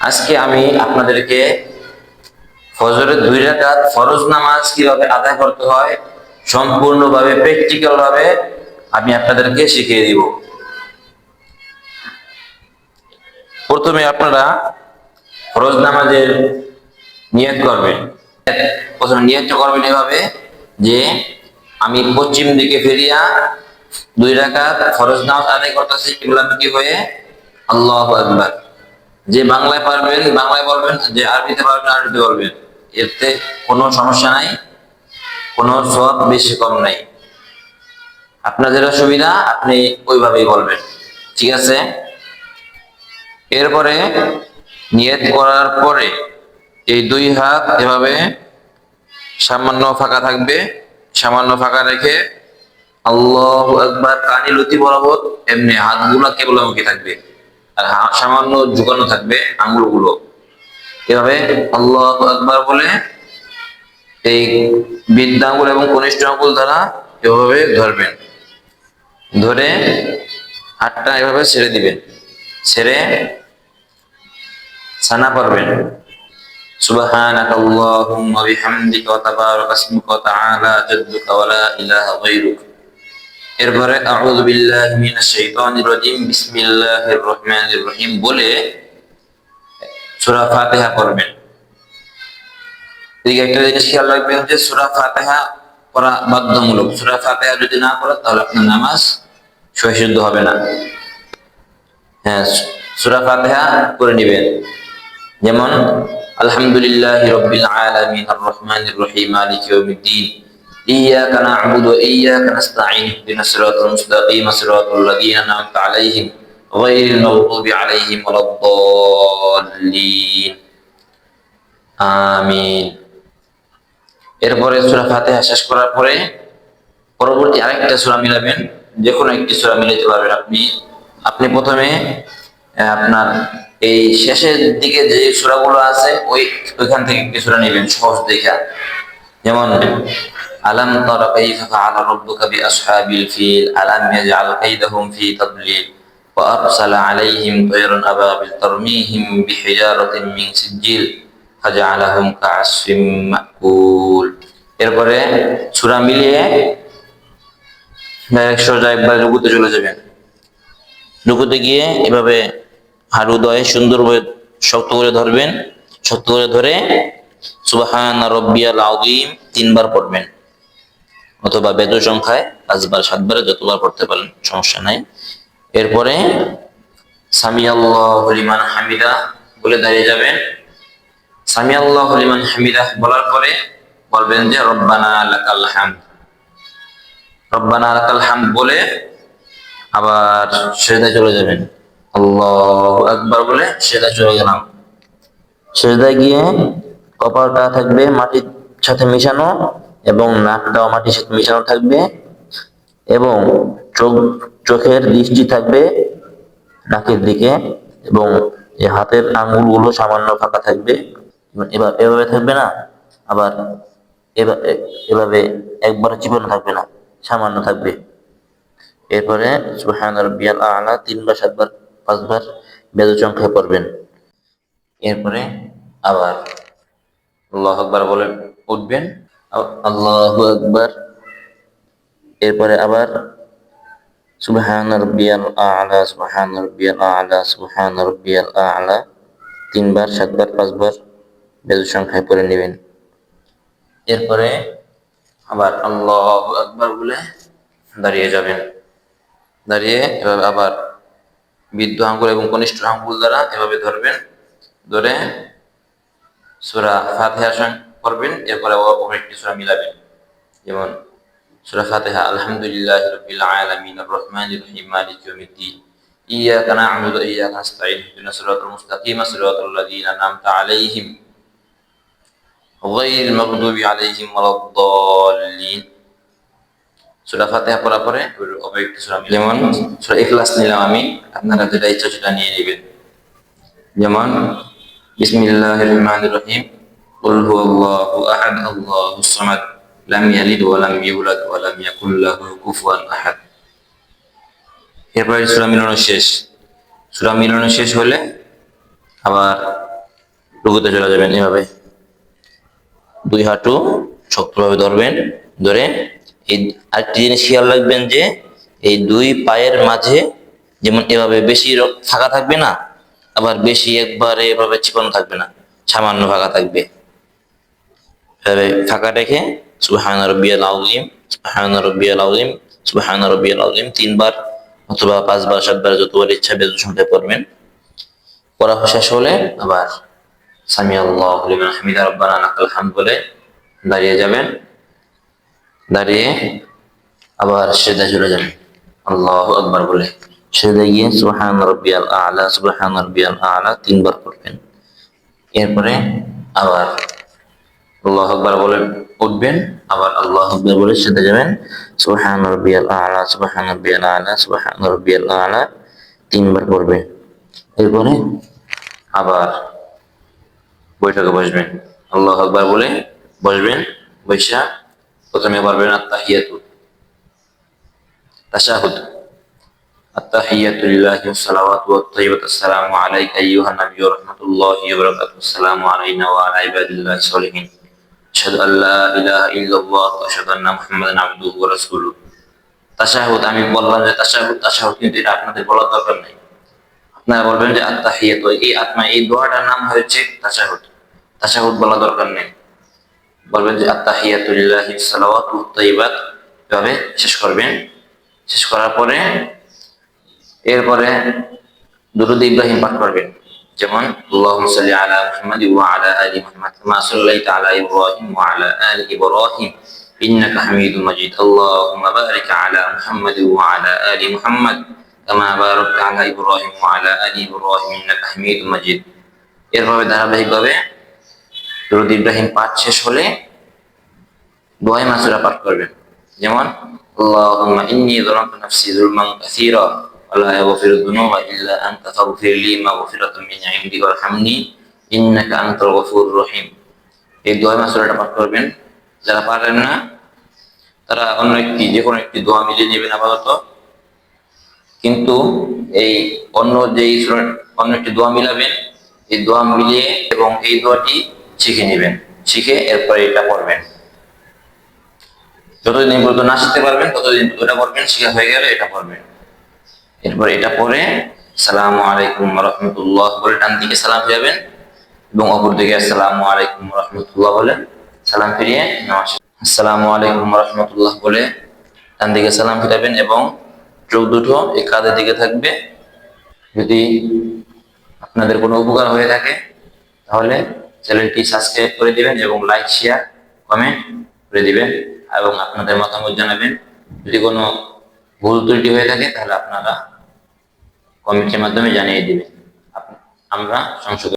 আজকে আমি আপনাদেরকে ফজরের দুই ফরজ নামাজ কীভাবে আদায় করতে হয়, সম্পূর্ণভাবে প্র্যাকটিক্যাল ভাবে আমি আপনাদেরকে শিখিয়ে দিব। প্রথমে আপনারা ফরজ নামাজের নিয়ত করবেন। প্রথমে নিয়তটা করবেন এভাবে যে আমি পশ্চিম দিকে ফিরিয়া দুই রাকাত ফরজ নামাজ আদায় করতেছি কিবলামুখী হয়ে আল্লাহ আকবার। যে বাংলায় পারবেন, বাংলায় বলবেন, যে আরবিতে পারবেন, আরবিতে বলবেন। এতে কোনো সমস্যা নাই, কোনো সব বেশি কম নাই। আপনার যেটা সুবিধা, আপনি ওইভাবেই বলবেন। ঠিক আছে? এরপরে নিয়ত করার পরে এই দুই হাত এভাবে সামান্য ফাঁকা থাকবে, সামান্য ফাঁকা রেখে আল্লাহ একবার কানি লতি বরাবর এমনি হাতগুলো কেবলামুখী থাকবে আর হা- সামান্য ঝুঁকানো থাকবে আঙ্গুলগুলো এভাবে আল্লাহ একবার বলে এই বৃদ্ধ আঙ্গুল এবং কনিষ্ঠ আঙ্গুল দ্বারা এভাবে ধরবেন ধরে হাতটা এভাবে ছেড়ে দিবেন ছেড়ে সানা পারবেন سبحانك اللهم وبحمدك وتبارك اسمك وتعالى جدك ولا إله غيرك এরপরে রহিম বলে সূরা ফাতিহা পড়বেন। এদিকে একটা জিনিস খেয়াল রাখবেন যে সূরা ফাতিহা পড়া বাধ্যতামূলক সূরা ফাতিহা যদি না পড়েন, তাহলে আপনার নামাজ সহিশুদ্ধ হবে না। হ্যাঁ সূরা ফাতিহা করে নেবেন। যেমন, আলহামদুলিল্লাহ রব্বিল আলামিন, আর রহমানির রহিম, মালিক ইয়াউমিদ্দিন। إياك نعبد وإياك نستعين اهدنا الصراط المستقيم صراط الذين أنعمت عليهم غير المغضوب عليهم ولا الضالين আমিন এরপরে সূরা ফাতিহা শেষ করার পরে পরবর্তী আরেকটা সূরা মিলাবেন যে কোনো একটি সূরা মিলাতে পারবেন আপনি আপনি প্রথমে আহ, আপনার এই শেষের দিকে যে সূরাগুলো আছে ওই ওইখান থেকে একটি সূরা নেবেন সহজ দেখা যেমন আলাম তর কাইফা ফাআলা রাব্বুকা বিআসহাবিল ফিল, আলাম ইয়াজআল কাইদাহুম ফি তাদলিল, ওয়া আরসালা আলাইহিম তায়রান আবাবিল তারমিহিম বিহিজারাতিন মিন সিজিল ফাজআলাহুম কাআসফিম মাকুল। এরপরে সূরা মিলিয়ে হ্যাঁ, ডাইরেক্ট একবার রুকুতে চলে যাবেন। রুকুতে গিয়ে এভাবে হাড় উদয়ে সুন্দরভাবে শক্ত করে ধরবেন। শক্ত করে ধরে সুবাহান রব্বিয়াল আউদিম তিনবার পড়বেন। অথবা বেদ সংখ্যায় পাঁচবার, সাতবার যতবার পড়তে পারেন, সমস্যা নাই। এরপরে সামি আল্লাহ লিমান হামিদা বলে দাঁড়িয়ে যাবেন। হামিদা বলার পরে বলবেন যে, রব্বানা রব্বানা বলে আবার সেদায় চলে যাবেন। আল্লাহ একবার বলে সেদায় চলে গেলাম। সেজদায় গিয়ে কপালটা থাকবে মাটির সাথে মিশানো। এবং নাকটাও মাটির সাথে মিশানো থাকবে এবং চোখ, চোখের দৃষ্টি থাকবে নাকের দিকে এবং হাতের আঙ্গুলগুলো সামান্য ফাঁকা থাকবে। এবার এভাবে থাকবে না, আবার এভাবে একবার জীবন থাকবে না, সামান্য থাকবে। এরপরে আ'লা তিনবার, সাতবার, পাঁচবার বেদ সংখ্যায় পড়বেন। এরপরে আবার আল্লাহ আকবার বলে উঠবেন। আল্লাহ আকবার। এরপরে আবার সুবহান রাব্বিয়াল আ'লা তিনবার, সাতবার, পাঁচবার বেদ সংখ্যায় পড়ে নেবেন। এরপরে আবার আল্লাহ আকবার বলে দাঁড়িয়ে যাবেন। দাঁড়িয়ে এভাবে আবার বৃদ্ধ আঙ্গুল এবং কনিষ্ঠ আঙ্গুল দ্বারা এভাবে ধরবেন। ধরে সূরা ফাতিহা পড়বেন এরপরে ও- ওপরে একটি সূরা মিলাবেন যেমন সূরা ফাতিহা আলহামদুলিল্লাহি রাব্বিল আলামিন আর রহমানির রহিম মালিকি ইয়াউমিদ্দিন ইyyaka na'budu wa iyyaka nasta'in. Ihdinas siratal mustaqim siratal ladzina an'amta 'alaihim ghayril maghdubi 'alaihim waladdallin. সূরা ফাতিহা পড়ার পরে ওর ওপরে একটি সূরা মিলাবেন। যেমন সূরা ইখলাস নিলাম আমি আপনারা যেটা ইচ্ছা সেটা নিয়ে নেবেন যেমন বিসমিল্লাহির রহমানির রহিম قل هو الله احد الله الصمد لم يلد ولم يولد ولم يكن له كفوا احد এরপরে সুরা মিলানো শেষ সুরা মিলানো শেষ হলে আবার রুকুতে চলে যাবেন এভাবে দুই হাঁটু শক্তভাবে ধরবেন ধরে এই আরেকটি জিনিস খেয়াল রাখবেন যে এই দুই পায়ের মাঝে যেমন এভাবে বেশি র- ফাঁকা থাকবে না আবার বেশি একবারে এভাবে চিকন থাকবে না সামান্য ফাঁকা থাকবে এভাবে ফাঁকা রেখে সুবহান রব্বিয়াল আযীম সুবহান রব্বিয়াল আযীম সুবহান রব্বিয়াল আযীম তিনবার অথবা পাঁচবার, সাতবার যতবার ইচ্ছা বেজু সংখ্যায় পড়বেন। পড়া শেষ হলে আবার সামি আল্লাহ রব্বানা বলে দাঁড়িয়ে যাবেন। দাঁড়িয়ে আবার সেদা চলে যাবেন। আল্লাহ আকবার বলে সেদা গিয়ে সুবহান রব্বিয়াল আলা সুবহান রব্বিয়াল আলা তিনবার পড়বেন। এরপরে আবার আল্লাহ আকবার বলে উঠবেন আবার আল্লাহ আকবার বলে সেদা যাবেন সুবহান রব্বিয়াল আলা সুবহান রব্বিয়াল আলা সুবহান রব্বিয়াল আলা তিনবার পড়বেন এরপরে আবার বৈঠকে বসবেন আল্লাহ আকবার বলে বসবেন বৈশা প্রথমে পারবেন আত্মাহিয়াতু তাশাহুদ التحية لله والصلوات والطيبة السلام عليك أيها النبي ورحمة الله وبركاته السلام علينا وعلى عباد الله الصالحين أشهد أن لا إله إلا الله وأشهد أن محمدا عبده ورسوله তাশাহুদ আমি বললাম যে তাশাহুদ তাশাহুদ কিন্তু এটা আপনাদের বলার দরকার নেই আপনারা বলবেন যে আত্মাহিয়াত এই আত্মা এই দোয়াটার নাম হচ্ছে তাশাহুদ তাশাহুদ বলা দরকার নেই বলবেন যে আত্তাহিয়াতুলিল্লাহি সালাওয়াতু তাইয়্যিবাত এভাবে শেষ করবেন শেষ করার পরে এরপরে দুরুদ ইব্রাহিম পাঠ করবেন যেমন ওয়া আলা আলি মুহাম্মাদ কামা সাল্লাইতা আলা ইব্রাহিম ওয়া আলা আলি ইব্রাহিম। ইন্নাকা হামিদুম মাজিদ আল্লাহুম্মা বারিক আলা মুহাম্মাদ ওয়া আলা আলি মুহাম্মাদ কামা বারাকতা আলা ইব্রাহিম ওয়া আলা আলি ইব্রাহিম ইন্নাকা হামিদুম মাজিদ এরভাবে ধারাবাহিকভাবে দরুদ ইব্রাহিম পাঠ শেষ হলে দোয়াই মাসুরা পাঠ করবেন। যেমন, আল্লাহুম্মা ইন্নী যালামতু নাফসি যুলমান কাসীরা লা ইয়াগফিরু যুনুবা ইল্লা আনতা ফাগফির লি মাগফিরাতাম মিন ইনদিকা ওয়ারহামনি ইন্নাকা আনতাল গফুরুর রহিম এই দোয়া মাসুরাটা পাঠ করবেন। যারা পারেন না, তারা অন্য একটি, যে কোনো একটি দোয়া মিলিয়ে নেবেন আপাতত। কিন্তু এই অন্য সূরা- অন্য একটি দোয়া মিলাবেন, এই দোয়া মিলিয়ে এবং এই দোয়াটি শিখে নেবেন। শিখে এরপরে এটা করবেন যতদিন পর্যন্ত না শিখতে পারবেন, ততদিন ওটা করবেন শিখা হয়ে গেলে এটা পড়বেন। এরপর এটা পরে, সালাম আলাইকুম রহমতুল্লাহ বলে ডান দিকে সালাম ফিরাবেন এবং অপর দিকে আসসালামু আলাইকুম রহমতুল্লাহ বলে সালাম ফিরিয়ে নামাজ। আসসালামু আলাইকুম রহমতুল্লাহ বলে ডান দিকে সালাম ফিরাবেন এবং চোখ দুটো এই কাঁধের দিকে থাকবে যদি আপনাদের কোনো উপকার হয়ে থাকে, তাহলে চ্যানেলটি সাবস্ক্রাইব করে দিবেন এবং লাইক, শেয়ার, কমেন্ট করে দিবেন এবং আপনাদের মতামত জানাবেন যদি কোনো ভুল ত্রুটি হয়ে থাকে, তাহলে আপনারা কমেন্টের মাধ্যমে জানিয়ে দেবেন। আমরা সংশোধন